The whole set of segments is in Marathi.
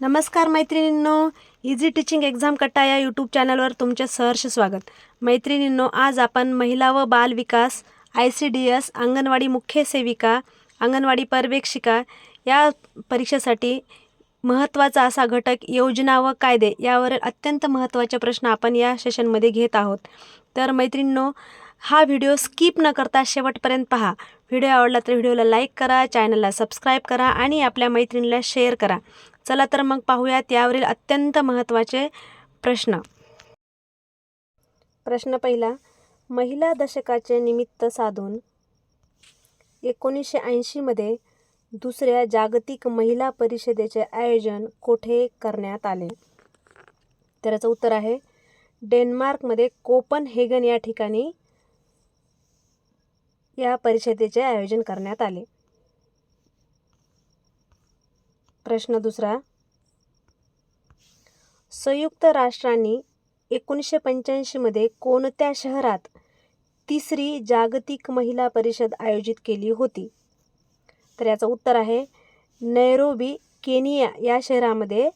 नमस्कार मैत्रिणींनो इझी टीचिंग एक्झाम कट्टा या यूट्यूब चॅनलवर तुमचे सहर्ष स्वागत. मैत्रिणींनो आज आपण महिला व बाल विकास I C D S anganwadi मुख्य सेविका अंगणवाडी पर्यवेक्षिका या परीक्षेसाठी महत्त्वाचा असा घटक योजना व कायदे यावर अत्यंत महत्त्वाचे प्रश्न आपण या सेशनमध्ये घेत आहोत. तर मैत्रिणींनो हा व्हिडिओ स्किप न करता शेवटपर्यंत पहा. व्हिडिओ आवडला तर व्हिडिओला लाईक करा चॅनलला सबस्क्राईब करा आणि आपल्या मैत्रिणीला शेअर करा. चला तर मग पाहूयात यावरील अत्यंत महत्त्वाचे प्रश्न. प्रश्न पहिला महिला दशकाचे निमित्त साधून एकोणीसशे ऐंशीमध्ये दुसऱ्या जागतिक महिला परिषदेचे आयोजन कोठे करण्यात आले? तर याचं उत्तर आहे डेन्मार्कमध्ये कोपनहेगन या ठिकाणी या परिषदेचे आयोजन करण्यात आले. प्रश्न दुसरा. संयुक्त राष्ट्रांनी एकोणीसशे पंच्याऐंशीमध्ये कोणत्या शहरात तिसरी जागतिक महिला परिषद आयोजित केली होती? तर याचं उत्तर आहे नैरोबी केनिया या शहरामध्ये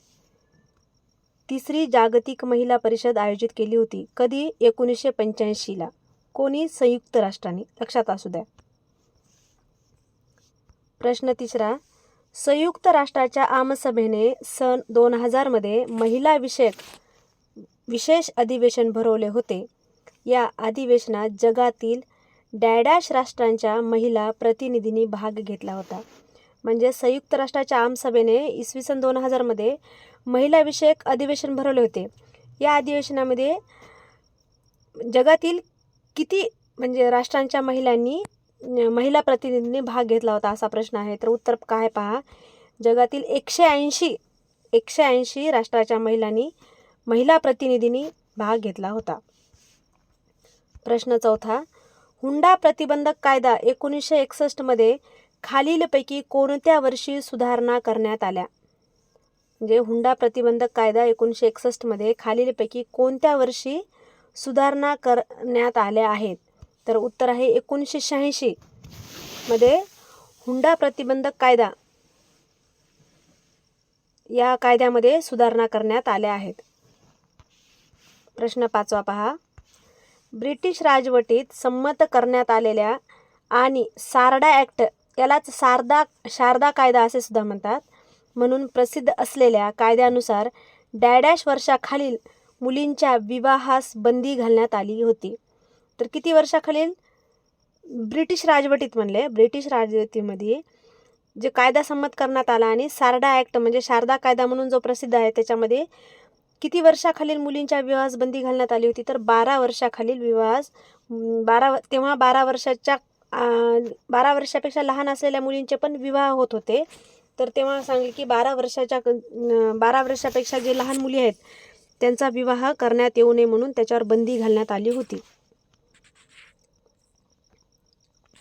तिसरी जागतिक महिला परिषद आयोजित केली होती. कधी? एकोणीसशे पंच्याऐंशीला कोणी? संयुक्त राष्ट्रांनी. लक्षात असू द्या. प्रश्न तिसरा. संयुक्त राष्ट्राच्या आमसभेने सन दोन हजारमध्ये महिला विषयक विशेष अधिवेशन भरवले होते. या अधिवेशनात जगातील डॅडॅश राष्ट्रांच्या महिला प्रतिनिधींनी भाग घेतला होता. म्हणजे संयुक्त राष्ट्राच्या आमसभेने इसवी सन दोन हजारमध्ये महिलाविषयक अधिवेशन भरवले होते. या अधिवेशनामध्ये जगातील किती म्हणजे राष्ट्रांच्या महिलांनी महिला प्रतिनिधींनी भाग घेतला होता असा प्रश्न आहे. तर उत्तर काय पहा? जगातील एकशे ऐंशी एकशे ऐंशी राष्ट्राच्या महिलांनी महिला प्रतिनिधींनी भाग घेतला होता. प्रश्न चौथा. हुंडा प्रतिबंधक कायदा एकोणीसशे एकसष्टमध्ये खालीलपैकी कोणत्या वर्षी सुधारणा करण्यात आल्या? म्हणजे हुंडा प्रतिबंधक कायदा एकोणीसशे एकसष्टमध्ये खालीलपैकी कोणत्या वर्षी सुधारणा करण्यात आल्या आहेत? तर उत्तर आहे एकोणीसशे शहाऐंशी. मध्ये हुंडा प्रतिबंधक कायदा या कायद्यामध्ये सुधारणा करण्यात आल्या आहेत. प्रश्न पाचवा पहा. ब्रिटिश राजवटीत संमत करण्यात आलेल्या आणि सारडा ॲक्ट यालाच सारदा शारदा कायदा असे सुद्धा म्हणतात. म्हणून प्रसिद्ध असलेल्या कायद्यानुसार डॅडॅश वर्षाखालील मुलींच्या विवाहास बंदी घालण्यात आली होती. तर किती वर्षाखालील ब्रिटिश राजवटीत म्हणले ब्रिटिश राजवटीमध्ये जे कायदा संमत करण्यात आला आणि सारडा ॲक्ट म्हणजे शारदा कायदा म्हणून जो प्रसिद्ध आहे त्याच्यामध्ये किती वर्षाखालील मुलींच्या विवाहास बंदी घालण्यात आली होती? तर बारा वर्षाखालील विवाहास बारा तेव्हा बारा वर्षाच्या बारा वर्षापेक्षा लहान असलेल्या मुलींचे पण विवाह होत होते. तर तेव्हा सांगले की बारा वर्षाच्या बारा वर्षापेक्षा जे लहान मुली आहेत त्यांचा विवाह करण्यात येऊ नये म्हणून त्याच्यावर बंदी घालण्यात आली होती.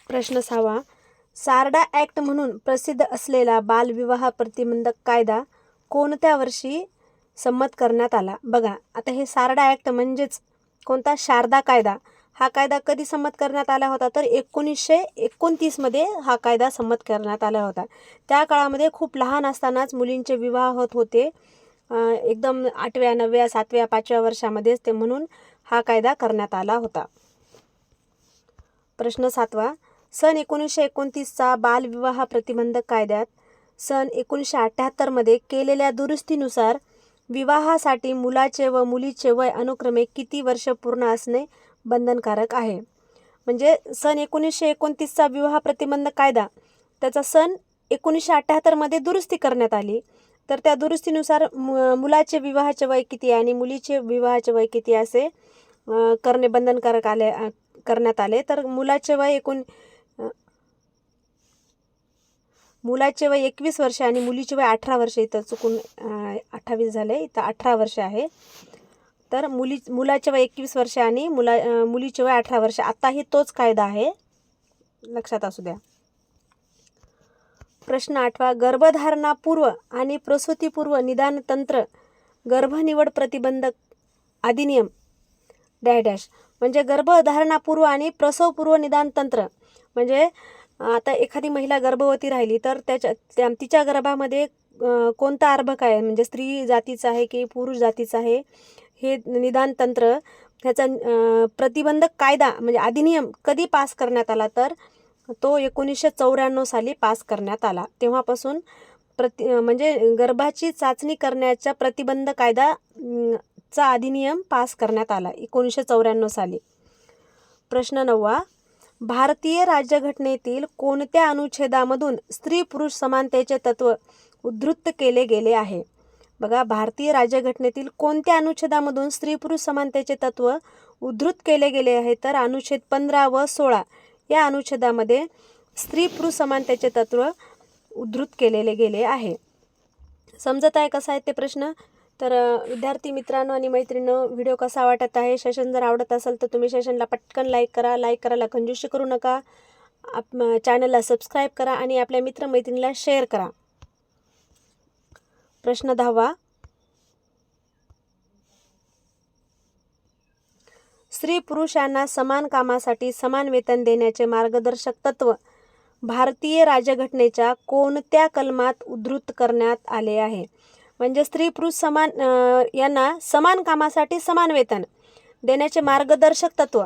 प्रश्न सहावा सारडा ॲक्ट म्हणून प्रसिद्ध असलेला बालविवाह प्रतिबंधक कायदा कोणत्या वर्षी संमत करण्यात आला? बघा आता हे सारडा ॲक्ट म्हणजेच कोणता? शारदा कायदा. हा कायदा कधी संमत करण्यात आला होता? तर एकोणीसशे एकोणतीसमध्ये हा कायदा संमत करण्यात आला होता. त्या काळामध्ये खूप लहान असतानाच मुलींचे विवाह होत होते. एकदम आठव्या नवव्या सातव्या पाचव्या वर्षामध्येच ते म्हणून हा कायदा करण्यात आला होता. प्रश्न सातवा. सन एकोणीसशे एकोणतीसचा बालविवाह प्रतिबंधक कायद्यात सन एकोणीसशे अठ्ठ्याहत्तरमध्ये केलेल्या दुरुस्तीनुसार विवाहासाठी मुलाचे व मुलीचे वय अनुक्रमे किती वर्ष पूर्ण असणे बंधनकारक आहे. म्हणजे सन एकोणीसशे एकोणतीसचा विवाह प्रतिबंधक कायदा त्याचा सन एकोणीसशे अठ्ठ्याहत्तरमध्ये दुरुस्ती करण्यात आली. तर त्या दुरुस्तीनुसार मु मुलाचे विवाहाचे वय किती आणि मुलीचे विवाहाचे वय किती असे करणे बंधनकारक आले करण्यात आले. तर मुलाचे वय एकूण मुलाचे वय एकवीस वर्ष आणि मुलीचे वय अठरा वर्ष. इथं चुकून अठ्ठावीस झाले. इथं अठरा वर्ष आहे. तर मुली मुलाचे वय एकवीस वर्ष आणि मुला मुलीचे वय अठरा वर्ष. आत्ताही तोच कायदा आहे. लक्षात असू द्या. प्रश्न आठवा. गर्भधारणापूर्व आणि प्रसूतीपूर्व निदान तंत्र गर्भनिवड प्रतिबंधक अधिनियम डॅश डॅश. म्हणजे गर्भधारणापूर्व आणि प्रसवपूर्व निदान तंत्र. म्हणजे आता एखादी महिला गर्भवती राहिली तर त्याच्या त्या तिच्या गर्भामध्ये कोणता अर्भक आहे? म्हणजे स्त्री जातीचा आहे की पुरुष जातीचा आहे? हे निदान तंत्र ह्याचा प्रतिबंधक कायदा म्हणजे अधिनियम कधी पास करण्यात आला तर तो एकोणीसशे चौऱ्याण्णव साली पास करण्यात आला. तेव्हापासून प्रति म्हणजे गर्भाची चाचणी करण्याचा प्रतिबंध कायदा चा अधिनियम पास करण्यात आला एकोणीसशे चौऱ्याण्णव साली. प्रश्न नववा भारतीय राज्यघटनेतील कोणत्या अनुच्छेदामधून स्त्री पुरुष समानतेचे तत्व उद्धृत केले गेले आहे? बघा भारतीय राज्यघटनेतील कोणत्या अनुच्छेदामधून स्त्री पुरुष समानतेचे तत्व उद्धृत केले गेले आहे? तर अनुच्छेद पंधरा व सोळा या अनुच्छेदामध्ये स्त्री पुरुष समानतेचे तत्व उद्धृत केलेले गेले आहे. समजत आहे कसा आहे ते प्रश्न? तर विद्यार्थी मित्रांनो आणि मैत्रिणींनो व्हिडिओ कसा वाटत आहे? सेशन जर आवडत असेल तर तुम्ही सेशनला पटकन लाईक करा. लाईक करायला कंजूशी करू नका. आप चॅनलला सबस्क्राईब करा आणि आपल्या मित्रमैत्रिणीला शेअर करा. प्रश्न दहावा. स्त्री पुरुषांना समान कामासाठी समान वेतन देण्याचे मार्गदर्शक तत्व भारतीय राज्यघटनेच्या कोणत्या कलमात उद्धृत करण्यात आले आहे? म्हणजे स्त्री पुरुष समान यांना समान कामासाठी समान वेतन देण्याचे मार्गदर्शक तत्व.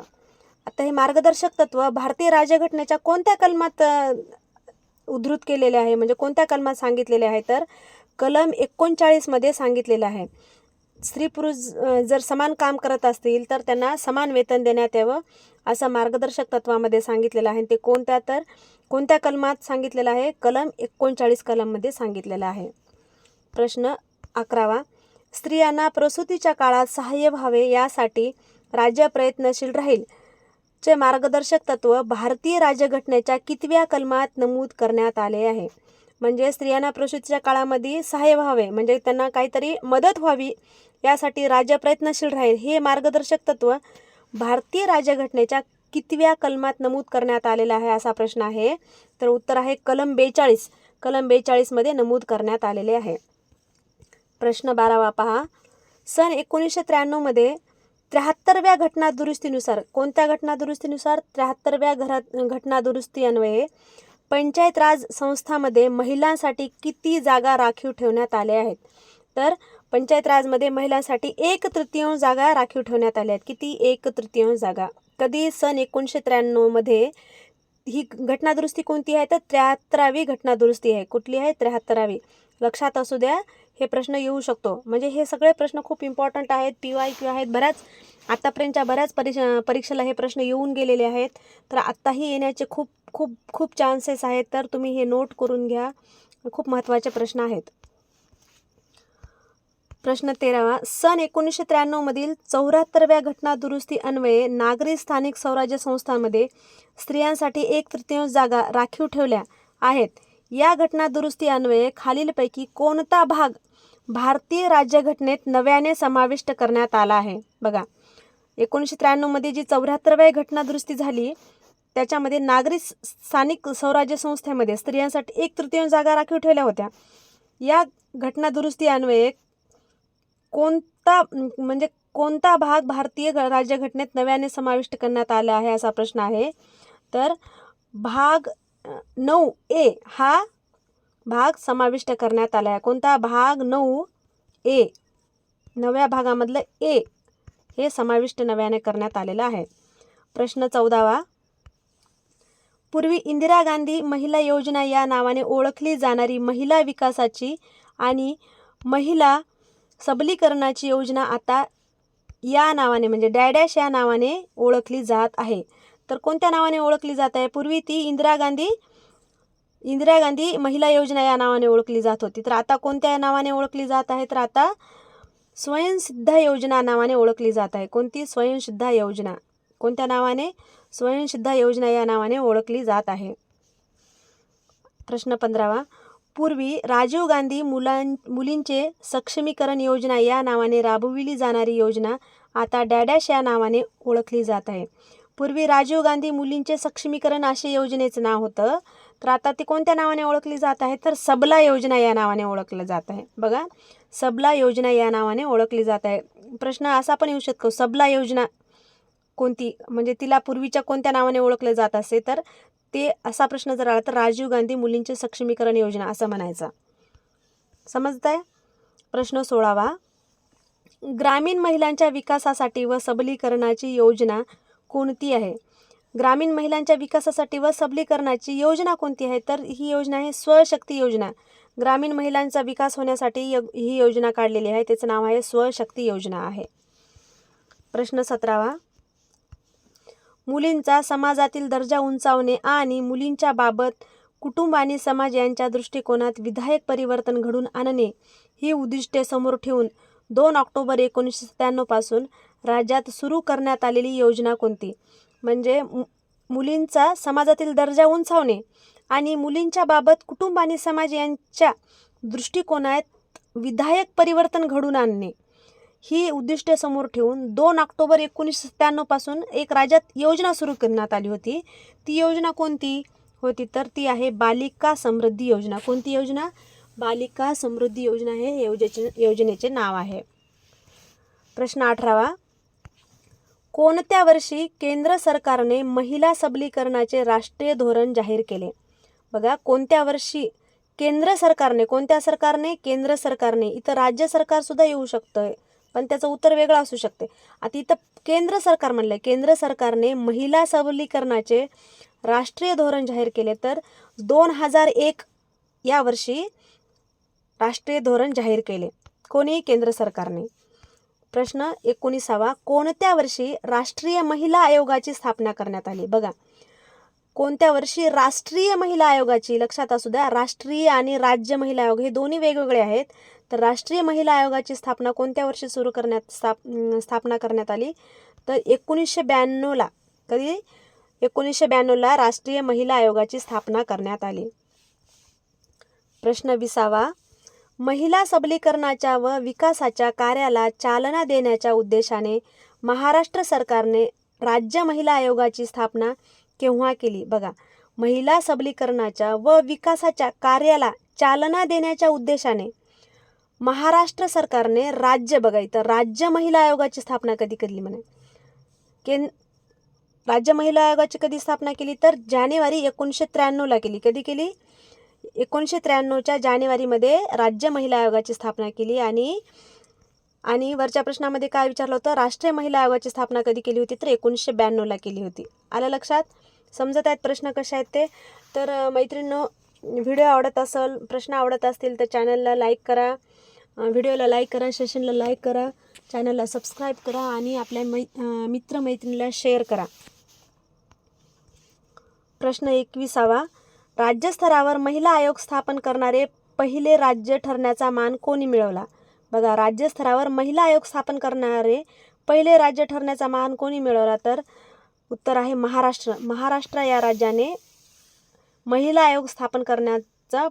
आता हे मार्गदर्शक तत्व भारतीय राज्यघटनेच्या कोणत्या कलमात उद्धृत केलेले आहे? म्हणजे कोणत्या कलमात सांगितलेले आहे? तर कलम एकोणचाळीसमध्ये सांगितलेलं आहे. स्त्री पुरुष जर समान काम करत असतील तर त्यांना समान वेतन देण्यात यावं असं मार्गदर्शक तत्वामध्ये सांगितलेलं आहे. ते कोणत्या तर कोणत्या कलमात सांगितलेलं आहे? कलम एकोणचाळीस कलममध्ये सांगितलेलं आहे. प्रश्न अकरावा. स्त्रियांना प्रसूतीच्या काळात सहाय्य व्हावे यासाठी राज्य प्रयत्नशील राहील. चे मार्गदर्शक तत्व भारतीय राज्यघटनेच्या कितव्या कलमात नमूद करण्यात आले आहे. म्हणजे स्त्रियांना प्रसूतीच्या काळामध्ये सहाय्य व्हावे म्हणजे त्यांना काहीतरी मदत व्हावी यासाठी राज्य प्रयत्नशील राहील हे मार्गदर्शक तत्व भारतीय राज्यघटनेच्या कितव्या कलमात नमूद करण्यात आलेला आहे असा प्रश्न आहे. तर उत्तर आहे कलम बेचाळीस. कलम बेचाळीसमध्ये नमूद करण्यात आलेले आहे. प्रश्न बारावा पहा. सन एकोणीसशे त्र्याण्णवमध्ये त्र्याहत्तरव्या घटना दुरुस्तीनुसार कोणत्या घटना दुरुस्तीनुसार त्र्याहत्तरव्या घरात घटना दुरुस्ती अन्वये. पंचायत राज संस्थामध्ये महिलांसाठी किती जागा राखीव ठेवण्यात आल्या आहेत? तर पंचायत राजमध्ये महिलांसाठी एक तृतीयांश जागा राखीव ठेवण्यात आल्या आहेत. किती? एक तृतीयांश जागा. कधी? सन एकोणीसशे त्र्याण्णवमध्ये ही घटना दुरुस्ती कोणती आहे? तर त्र्याहत्तरावी घटना दुरुस्ती आहे. कुठली आहे? त्र्याहत्तरावी. लक्षात असू द्या हे प्रश्न येऊ शकतो. म्हणजे हे सगळे प्रश्न खूप इम्पॉर्टंट आहेत पी वाय क्यू आहेत. बऱ्याच आत्तापर्यंतच्या बऱ्याच परीक्ष परीक्षेला हे प्रश्न येऊन गेलेले आहेत. तर आत्ताही येण्याचे खूप खूप खूप चान्सेस आहेत. तर तुम्ही हे नोट करून घ्या. खूप महत्त्वाचे प्रश्न आहेत. प्रश्न तेरावा. सन एकोणीसशे त्र्याण्णवमधील चौऱ्याहत्तरव्या घटना दुरुस्ती अन्वये नागरी स्थानिक स्वराज्य संस्थांमध्ये स्त्रियांसाठी एक तृतीयांश जागा राखीव ठेवल्या आहेत. या घटना दुरुस्ती अन्वये खालीलपैकी कोणता भाग भारतीय राज्यघटनेत नव्याने समाविष्ट करण्यात आला आहे? बघा एकोणीसशे त्र्याण्णवमध्ये जी चौऱ्याहत्तरव्या घटना दुरुस्ती झाली त्याच्यामध्ये नागरी स्थानिक स्वराज्य संस्थेमध्ये स्त्रियांसाठी एक तृतीय जागा राखीव ठेवल्या होत्या. या घटना दुरुस्ती अन्वये कोणता म्हणजे कोणता भाग भारतीय राज्यघटनेत नव्याने समाविष्ट करण्यात आला आहे असा प्रश्न आहे. तर भाग नऊ ए हा भाग समाविष्ट करण्यात आला आहे कोणता? भाग नऊ ए. नव्या भागामधलं ए हे समाविष्ट नव्याने करण्यात आलेलं आहे. प्रश्न चौदावा. पूर्वी इंदिरा गांधी महिला योजना या नावाने ओळखली जाणारी महिला विकासाची आणि महिला सबलीकरणाची योजना आता या नावाने म्हणजे डॅडॅश या नावाने ओळखली जात आहे. तर कोणत्या नावाने ओळखली जात आहे? पूर्वी ती इंदिरा गांधी इंदिरा गांधी महिला योजना या नावाने ओळखली जात होती. तर आता कोणत्या नावाने ओळखली जात आहे? तर आता स्वयंसिद्धा योजना नावाने ओळखली जात आहे. कोणती? स्वयंसिद्धा योजना. कोणत्या नावाने? स्वयंसिद्धा योजना या नावाने ओळखली जात आहे. प्रश्न पंधरावा. पूर्वी राजीव गांधी मुलां मुलींचे सक्षमीकरण योजना या नावाने राबविली जाणारी योजना आता डॅडॅश या नावाने ओळखली जात आहे. पूर्वी राजीव गांधी मुलींचे सक्षमीकरण असे योजनेचं नाव होतं. तर आता ती कोणत्या नावाने ओळखली जात आहे? तर सबला योजना या नावाने ओळखलं जात आहे. बघा सबला योजना या नावाने ओळखली जात आहे. प्रश्न असा पण येऊ शकतो सबला योजना कोणती? म्हणजे तिला पूर्वीच्या कोणत्या नावाने ओळखलं जात असे? तर ते असा प्रश्न जर आला तर राजीव गांधी मुलींचे सक्षमीकरण योजना असं म्हणायचा. समजत आहे प्रश्न सोळावा. ग्रामीण महिलांच्या विकासासाठी व सबलीकरणाची योजना कोणती आहे? ग्रामीण महिलांच्या विकासासाठी व सबलीकरणाची योजना कोणती आहे? तर ही योजना आहे स्वशक्ती योजना. ग्रामीण महिलांचा विकास होण्यासाठी य ही योजना काढलेली आहे. त्याचं नाव आहे स्वशक्ती योजना आहे. प्रश्न सतरावा. मुलींचा समाजातील दर्जा उंचावणे आणि मुलींच्या बाबत कुटुंब आणि समाज यांच्या दृष्टिकोनात विधायक परिवर्तन घडून आणणे ही उद्दिष्टे समोर ठेवून दोन ऑक्टोबर एकोणीसशे सत्त्याण्णवपासून राज्यात सुरू करण्यात आलेली योजना कोणती? म्हणजे मु मुलींचा समाजातील दर्जा उंचावणे आणि मुलींच्या बाबत कुटुंब आणि समाज यांच्या दृष्टिकोनात विधायक परिवर्तन घडून आणणे. ही उद्दिष्टे समोर ठेवून दोन ऑक्टोबर एकोणीसशे सत्त्याण्णवपासून एक राज्यात योजना सुरू करण्यात आली होती. ती योजना कोणती होती? तर ती आहे बालिका समृद्धी योजना. कोणती योजना? बालिका समृद्धी योजना हे योजनेचे योजनेचे नाव आहे. प्रश्न अठरावा. कोणत्या वर्षी केंद्र सरकारने महिला सबलीकरणाचे राष्ट्रीय धोरण जाहीर केले? बघा कोणत्या वर्षी केंद्र सरकारने कोणत्या सरकारने? केंद्र सरकारने. इथं राज्य सरकारसुद्धा येऊ शकतं पण त्याचं उत्तर वेगळं असू शकते. आता इथं केंद्र सरकार म्हणलं केंद्र सरकारने महिला सबलीकरणाचे राष्ट्रीय धोरण जाहीर केले तर दोन हजार एक या वर्षी राष्ट्रीय धोरण जाहीर केले. कोणी केंद्र सरकारने. प्रश्न एकोणीसावा. कोणत्या वर्षी राष्ट्रीय महिला आयोगाची स्थापना करण्यात आली? बघा. कोणत्या वर्षी राष्ट्रीय महिला आयोगाची? लक्षात असू द्या. राष्ट्रीय आणि राज्य महिला आयोग हे दोन्ही वेगवेगळे आहेत. तर राष्ट्रीय महिला आयोगाची स्थापना कोणत्या वर्षी सुरू करण्यात स्थाप स्थापना करण्यात आली? तर एकोणीसशे ब्याण्णवला कधी? एकोणीसशे ब्याण्णवला राष्ट्रीय महिला आयोगाची स्थापना करण्यात आली. प्रश्न विसावा. महिला सबलीकरणाच्या व विकासाच्या कार्याला चालना देण्याच्या उद्देशाने महाराष्ट्र सरकारने राज्य महिला आयोगाची स्थापना केव्हा केली? बघा महिला सबलीकरणाच्या व विकासाच्या कार्याला चालना देण्याच्या उद्देशाने महाराष्ट्र सरकारने राज्य बघा इथं राज्य महिला आयोगाची स्थापना कधी केली म्हणे? केन राज्य महिला आयोगाची कधी स्थापना केली? तर जानेवारी एकोणीसशे त्र्याण्णवला केली. कधी केली? एकोणीसशे त्र्याण्णवच्या जानेवारीमध्ये राज्य महिला आयोगाची स्थापना केली आणि आणि वरच्या प्रश्नामध्ये काय विचारलं होतं? राष्ट्रीय महिला आयोगाची स्थापना कधी केली होती तर एकोणीसशे ब्याण्णवला केली होती. आलं लक्षात? समजत आहेत प्रश्न कसे आहेत ते? तर मैत्रिणींनो व्हिडिओ आवडत असेल प्रश्न आवडत असतील तर चॅनलला लाईक करा व्हिडिओला लाईक करा सेशनला लाईक करा चॅनलला सबस्क्राईब करा आणि आपल्या मै मित्रमैत्रिणीला शेअर करा. प्रश्न एकविसावा. राज्यस्तरावर महिला आयोग स्थापन करणारे पहिले राज्य ठरण्याचा मान कोणी मिळवला? बघा राज्यस्तरावर महिला आयोग स्थापन करणारे पहिले राज्य ठरण्याचा मान कोणी मिळवला? तर उत्तर आहे महाराष्ट्र. महाराष्ट्र या राज्याने महिला आयोग स्थापन करण्याचा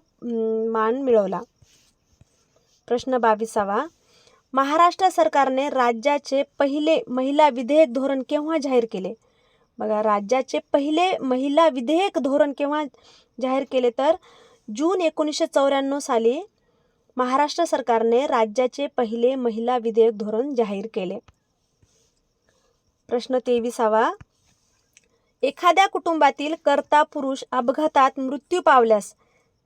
मान मिळवला. प्रश्न बावीसावा. महाराष्ट्र सरकारने राज्याचे पहिले महिला विधेयक धोरण केव्हा जाहीर केले? बघा राज्याचे पहिले महिला विधेयक धोरण केव्हा जाहीर केले तर? जून एकोणीसशे चौऱ्याण्णव साली महाराष्ट्र सरकारने राज्याचे पहिले महिला विधेयक धोरण जाहीर केले. प्रश्न तेविसावा. एखाद्या कुटुंबातील कर्ता पुरुष अपघातात मृत्यू पावल्यास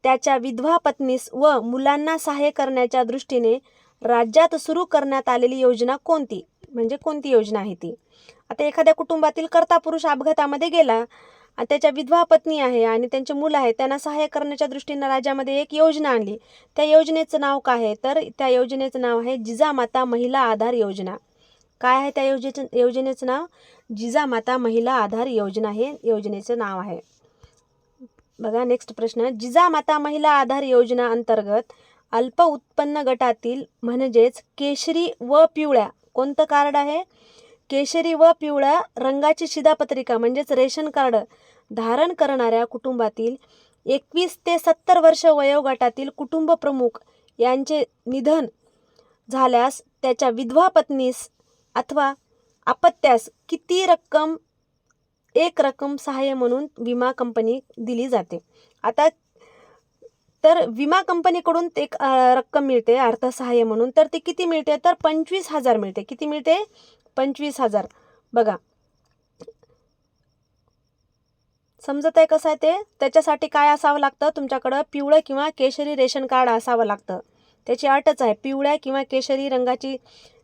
त्याच्या विधवा पत्नीस व मुलांना सहाय्य करण्याच्या दृष्टीने राज्यात सुरू करण्यात आलेली योजना कोणती? म्हणजे कोणती योजना आहे ती? आता एखाद्या कुटुंबातील कर्ता पुरुष अपघातामध्ये गेला आणि त्याच्या विधवा पत्नी आहे आणि त्यांचे मुलं आहे त्यांना सहाय्य करण्याच्या दृष्टीनं राज्यामध्ये एक योजना आणली त्या योजनेचं नाव काय आहे? तर त्या योजनेचं नाव आहे जिजामाता महिला आधार योजना. काय आहे त्या योजनेचं योजनेचं नाव? जिजामाता महिला आधार योजना हे योजनेचं नाव आहे. बघा नेक्स्ट प्रश्न. जिजामाता महिला आधार योजना अंतर्गत अल्प उत्पन्न गटातील म्हणजेच केशरी व पिवळ्या कोणतं कार्ड आहे? केशरी व पिवळ्या रंगाची शिधापत्रिका म्हणजेच रेशन कार्ड धारण करणाऱ्या कुटुंबातील एकवीस ते सत्तर वर्ष वयोगटातील कुटुंब प्रमुख यांचे निधन झाल्यास त्याच्या विधवा पत्नीस अथवा अपत्यास किती रक्कम एक रक्कम सहाय्य म्हणून विमा कंपनी दिली जाते. आता तर विमा कंपनीकडून एक रक्कम मिळते अर्थसहाय्य म्हणून. तर ते किती मिळते? तर पंचवीस हजार मिळते. किती मिळते? पंचवीस हजार. बघा. समजत आहे कसं आहे ते? त्याच्यासाठी काय असावं लागतं? तुमच्याकडं पिवळं किंवा केशरी रेशन कार्ड असावं लागतं. त्याची अटच आहे. पिवळ्या किंवा केशरी रंगाची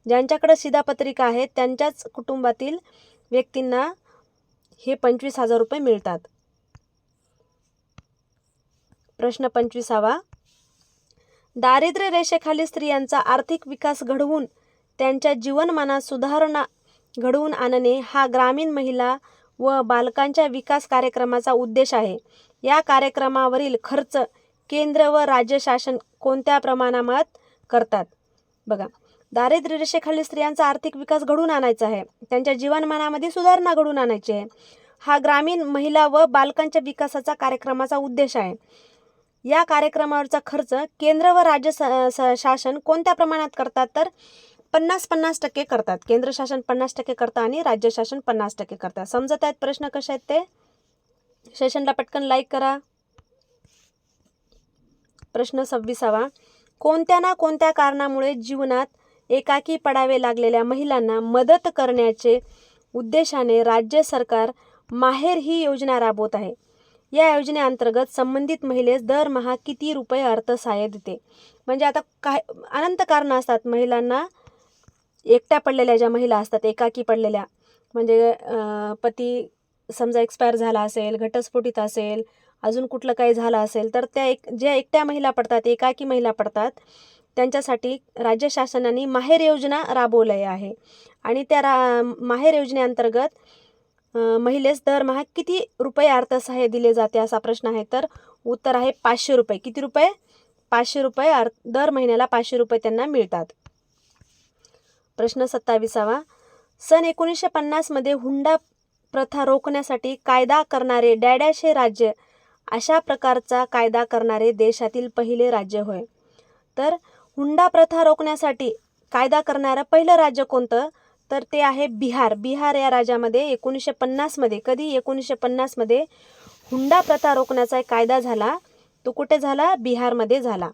ज्यांच्याकडं शिधापत्रिका आहे त्यांच्याच कुटुंबातील व्यक्तींना हे पंचवीस हजार रुपये मिळतात. प्रश्न पंचवीसावा. दारिद्र्य रेषेखाली स्त्रियांचा आर्थिक विकास घडवून त्यांच्या जीवनमानात सुधारणा घडवून आणणे हा ग्रामीण महिला व बालकांच्या विकास कार्यक्रमाचा उद्देश आहे. या कार्यक्रमावरील खर्च केंद्र व राज्य शासन कोणत्या प्रमाणात करतात? बघा दारिद्र्य रेषेखाली स्त्रियांचा आर्थिक विकास घडवून आणायचा आहे. त्यांच्या जीवनमानामध्ये सुधारणा घडवून आणायची आहे. हा ग्रामीण महिला व बालकांच्या विकासाचा कार्यक्रमाचा उद्देश आहे. या कार्यक्रमावरचा खर्च केंद्र व राज्य स- स- शासन कोणत्या प्रमाणात करतात तर पन्नास पन्नास टक्के करतात. केंद्र शासन पन्नास टक्के करतं आणि राज्य शासन पन्नास टक्के करतात. समजत आहेत प्रश्न कसे आहेत ते? सेशनला पटकन लाईक करा. प्रश्न सव्वीसावा. कोणत्या ना कोणत्या कारणामुळे जीवनात एकाकी पडावे लागलेल्या महिलांना मदत करण्याचे उद्देशाने राज्य सरकार माहेर ही योजना राबवत आहे? या योजनेअंतर्गत संबंधित महिलेस दरमहा किती रुपये अर्थसहाय्य देते? म्हणजे आता काय अनंत कारणं असतात. महिलांना एकट्या पडलेल्या ज्या महिला असतात एकाकी पडलेल्या म्हणजे पती समजा एक्सपायर झाला असेल घटस्फोटीत असेल अजून कुठलं काही झालं असेल तर त्या एक ज्या एकट्या महिला पडतात एकाकी महिला पडतात त्यांच्यासाठी राज्य शासनाने माहेर योजना राबवली आहे. आणि त्या रा माहेर योजनेअंतर्गत महिलेस दरमहा किती रुपये अर्थसहाय्य दिले जाते असा प्रश्न आहे? तर उत्तर आहे पाचशे रुपये. किती रुपये? पाचशे रुपये अर् दर महिन्याला पाचशे रुपये त्यांना मिळतात. प्रश्न सत्ताविसावा. सन एकोणीसशे पन्नासमध्ये हुंडा प्रथा रोखण्यासाठी कायदा करणारे डॅडॅशे राज्य अशा प्रकारचा कायदा करणारे देशातील पहिले राज्य होय. तर हुंडा प्रथा रोखण्यासाठी कायदा करणारं पहिलं राज्य कोणतं? तर ते आहे बिहार. बिहार या राज्यामध्ये एकोणीसशे पन्नासमध्ये कधी एकोणीसशे पन्नासमध्ये हुंडा प्रथा रोखण्याचा एक कायदा झाला. तो कुठे झाला? बिहारमध्ये झाला.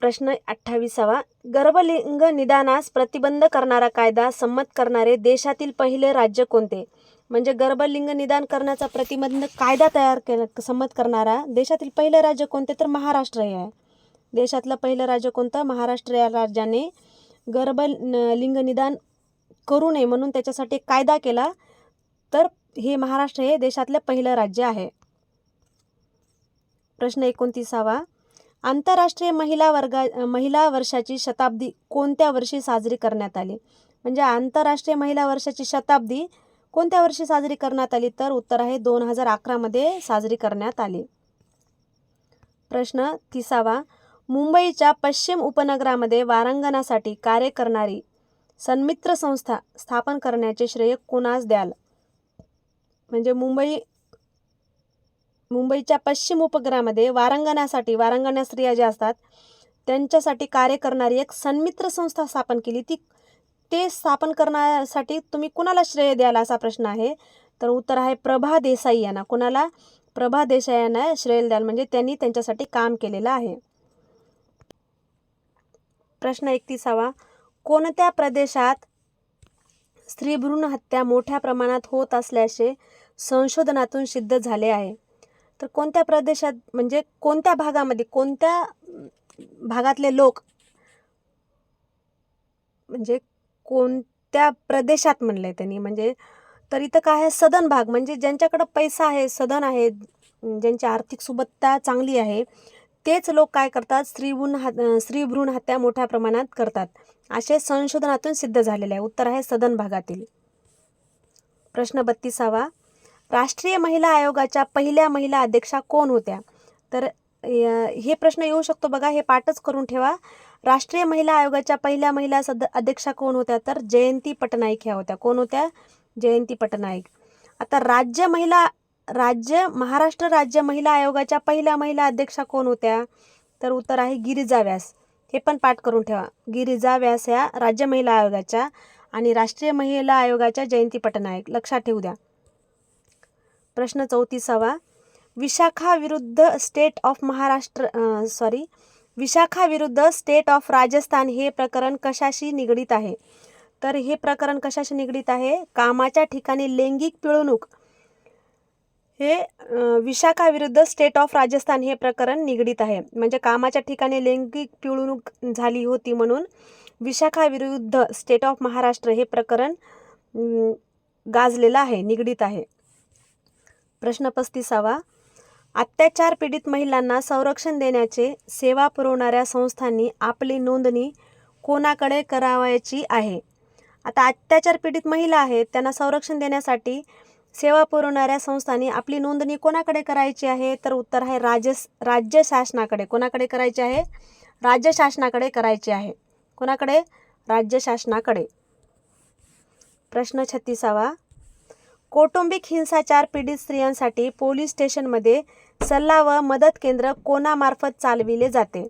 प्रश्न अठ्ठावीसावा. गर्भलिंग निदानास प्रतिबंध करणारा कायदा संमत करणारे देशातील पहिले राज्य कोणते? म्हणजे गर्भलिंग निदान करण्याचा प्रतिबंध कायदा तयार केला संमत करणारा देशातील पहिलं राज्य कोणते? तर महाराष्ट्र हे आहे. देशातलं पहिलं राज्य कोणतं? महाराष्ट्र या राज्याने गर्भ लिंग निदान करू नये म्हणून त्याच्यासाठी कायदा केला तर हे महाराष्ट्र हे देशातलं पहिलं राज्य आहे. प्रश्न एकोणतीसावा. आंतरराष्ट्रीय महिला वर्गा महिला वर्षाची शताब्दी कोणत्या वर्षी साजरी करण्यात आली? म्हणजे आंतरराष्ट्रीय महिला वर्षाची शताब्दी कोणत्या वर्षी साजरी करण्यात आली? तर उत्तर आहे दोन हजार अकरामध्ये साजरी करण्यात आली. प्रश्न तिसावा. मुंबईच्या पश्चिम उपनगरामध्ये वारांगणासाठी कार्य करणारी सन्मित्र संस्था स्थापन करण्याचे श्रेय कोणास द्याल? म्हणजे मुंबई मुंबईच्या पश्चिम उपग्रहामध्ये वारांगणासाठी वारांगणा स्त्रिया ज्या असतात त्यांच्यासाठी कार्य करणारी एक सन्मित्र संस्था स्थापन केली. ती ते स्थापन करण्यासाठी तुम्ही कुणाला श्रेय द्याल असा प्रश्न आहे? तर उत्तर आहे प्रभा देसाई यांना. कुणाला? प्रभा देसाई यांना श्रेय द्याल. म्हणजे त्यांनी त्यांच्यासाठी काम केलेलं आहे. प्रश्न एकतीसावा. कोणत्या प्रदेशात स्त्रीभ्रूण हत्या मोठ्या प्रमाणात होत असल्याचे संशोधनातून सिद्ध झाले आहे? तर कोणत्या प्रदेशात म्हणजे कोणत्या भागामध्ये कोणत्या भागातले लोक म्हणजे कोणत्या प्रदेशात म्हणलं आहे त्यांनी? म्हणजे तर इथं काय आहे? सदन भाग म्हणजे ज्यांच्याकडं पैसा आहे सदन आहे ज्यांची आर्थिक सुबत्ता चांगली आहे तेच लोक काय करतात? स्त्रीभ्रूण ह स्त्रीभ्रूण हत्या मोठ्या प्रमाणात करतात. असे संशोधनातून सिद्ध झालेले आहे. उत्तर आहे सदन भागातील. प्रश्न बत्तीसावा. राष्ट्रीय महिला आयोगाच्या पहिल्या महिला अध्यक्षा कोण होत्या? तर य- हे प्रश्न येऊ शकतो बघा. हे पाठच करून ठेवा. राष्ट्रीय महिला आयोगाच्या पहिल्या महिला सद अध्यक्षा कोण होत्या? तर जयंती पटनाईक ह्या होत्या. कोण होत्या? जयंती पटनाईक. आता राज्य महिला राज्य महाराष्ट्र राज्य महिला आयोगाच्या पहिल्या महिला अध्यक्षा कोण होत्या? तर उत्तर आहे गिरिजा व्यास. हे पण पाठ करून ठेवा. गिरिजा व्यास ह्या राज्य महिला आयोगाच्या आणि राष्ट्रीय महिला आयोगाच्या जयंती पटनायक. लक्षात ठेवू द्या. प्रश्न चौतीसावा. विशाखा विरुद्ध state of Maharashtra sorry Vishakha विरुद्ध स्टेट ऑफ राजस्थान हे प्रकरण कशाशी निगडीत आहे? तर हे प्रकरण कशाशी निगडीत आहे? कामाच्या ठिकाणी लैंगिक पिळवणूक हे विशाखाविरुद्ध स्टेट ऑफ राजस्थान हे प्रकरण निगडीत आहे. म्हणजे कामाच्या ठिकाणी लैंगिक पिळवणूक झाली होती म्हणून विशाखाविरुद्ध स्टेट ऑफ महाराष्ट्र हे प्रकरण गाजलेलं आहे निगडीत आहे. प्रश्न पस्तीसावा. अत्याचार पीडित महिलांना संरक्षण देण्याचे सेवा पुरवणाऱ्या संस्थांनी आपली नोंदणी कोणाकडे करावायची आहे? आता अत्याचार पीडित महिला आहेत त्यांना संरक्षण देण्यासाठी सेवा पुरवणाऱ्या संस्थांनी आपली नोंदणी कोणाकडे करायची आहे? तर उत्तर आहे राज्य राज्य शासनाकडे. कोणाकडे करायची आहे? राज्य शासनाकडे करायची आहे. कोणाकडे? राज्य शासनाकडे. प्रश्न छत्तीसावा. कौटुंबिक हिंसाचार पीडित स्त्रियांसाठी पोलीस स्टेशनमध्ये सल्ला व मदत केंद्र कोणामार्फत चालविले जाते?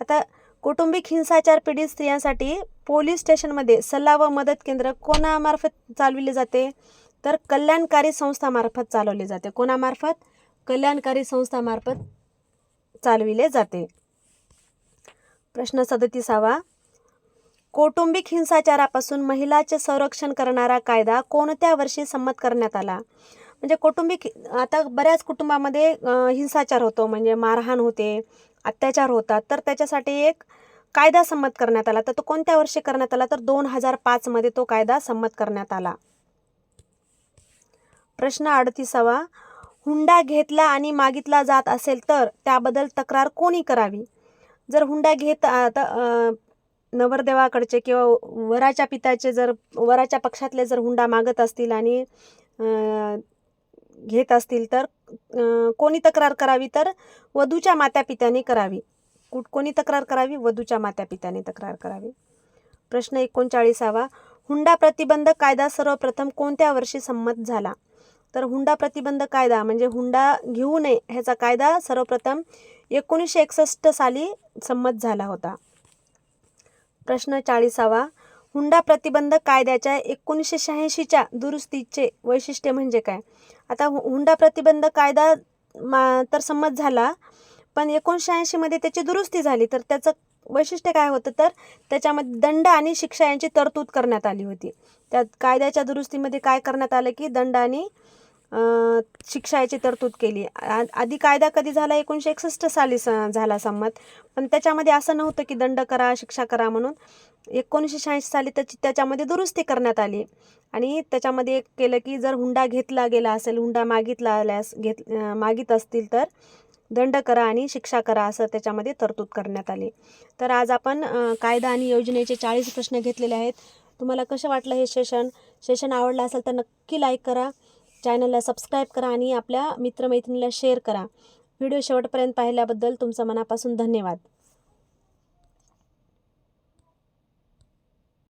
आता कौटुंबिक हिंसाचार पीडित स्त्रियांसाठी पोलीस स्टेशनमध्ये सल्ला व मदत केंद्र कोणामार्फत चालविले जाते? तर कल्याणकारी संस्थामार्फत चालवले जाते. कोणामार्फत? कल्याणकारी संस्थामार्फत चालविले जाते. प्रश्न सदतीसावा. कौटुंबिक हिंसाचारापासून महिलाचे संरक्षण करणारा कायदा कोणत्या वर्षी संमत करण्यात आला? म्हणजे कौटुंबिक आता बऱ्याच कुटुंबामध्ये हिंसाचार होतो. म्हणजे मारहाण होते अत्याचार होतात. तर त्याच्यासाठी एक कायदा संमत करण्यात आला. तर तो कोणत्या वर्षी करण्यात आला? तर दोन हजार पाचमध्ये तो कायदा संमत करण्यात आला. प्रश्न अडतीसावा. हुंडा घेतला आणि मागितला जात असेल तर त्याबद्दल तक्रार कोणी करावी? जर हुंडा घेत आता नवरदेवाकडचे किंवा वराच्या पित्याचे जर वराच्या पक्षातले जर हुंडा मागत असतील आणि घेत असतील तर कोणी तक्रार करावी तर वधूच्या मात्यापित्याने करावी. कुठ कोणी तक्रार करावी? वधूच्या मात्यापित्याने तक्रार करावी. प्रश्न एकोणचाळीसावा. हुंडा प्रतिबंध कायदा सर्वप्रथम कोणत्या वर्षी संमत झाला? तर हुंडा प्रतिबंध कायदा म्हणजे हुंडा घेऊ नये ह्याचा कायदा सर्वप्रथम एकोणीसशे एकसष्ट साली संमत झाला होता. प्रश्न चाळीसावा. हुंडा प्रतिबंध कायद्याच्या एकोणीसशे शहाऐंशीच्या दुरुस्तीचे वैशिष्ट्य म्हणजे काय? आता हु- हुंडा प्रतिबंध कायदा मा तर संमत झाला पण एकोणीसशे ऐंशीमध्ये त्याची दुरुस्ती झाली तर त्याचं वैशिष्ट्य काय होतं? तर त्याच्यामध्ये दंड आणि शिक्षा यांची तरतूद करण्यात आली होती. त्यात कायद्याच्या दुरुस्तीमध्ये काय करण्यात आलं की दंड आणि शिक्षा याची तरतूद केली. आ- आधी कायदा कधी झाला? एकोणीसशे एकसष्ट साली स झाला संमत. पण त्याच्यामध्ये असं नव्हतं की दंड करा शिक्षा करा म्हणून. एकोणीसशे शहाऐंशी साली त्याची त्याच्यामध्ये दुरुस्ती करण्यात आली. आणि त्याच्यामध्ये एक केलं की जर हुंडा घेतला गेला असेल हुंडा मागितला आल्यास घेत मागित असतील तर दंड करा आणि शिक्षा करा असं त्याच्यामध्ये तरतूद करण्यात आली. तर आज आपण कायदा आणि योजनेचे चाळीस प्रश्न घेतलेले आहेत. तुम्हाला कसं वाटलं हे सेशन? सेशन आवडलं असेल तर नक्की लाईक करा. चॅनलला सबस्क्राईब करा आणि आपल्या मित्रमैत्रिणीला शेअर करा. व्हिडिओ शेवटपर्यंत पाहिल्याबद्दल तुमचा मनापासून धन्यवाद.